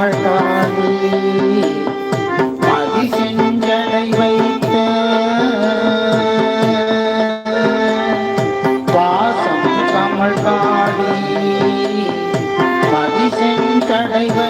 மாட்டாதே மதிசெஞ்சனை வைத்த பாசம் கமல் காடி மதிசெஞ்சனை வைத்த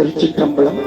திருச்சிற்றம்பலம்.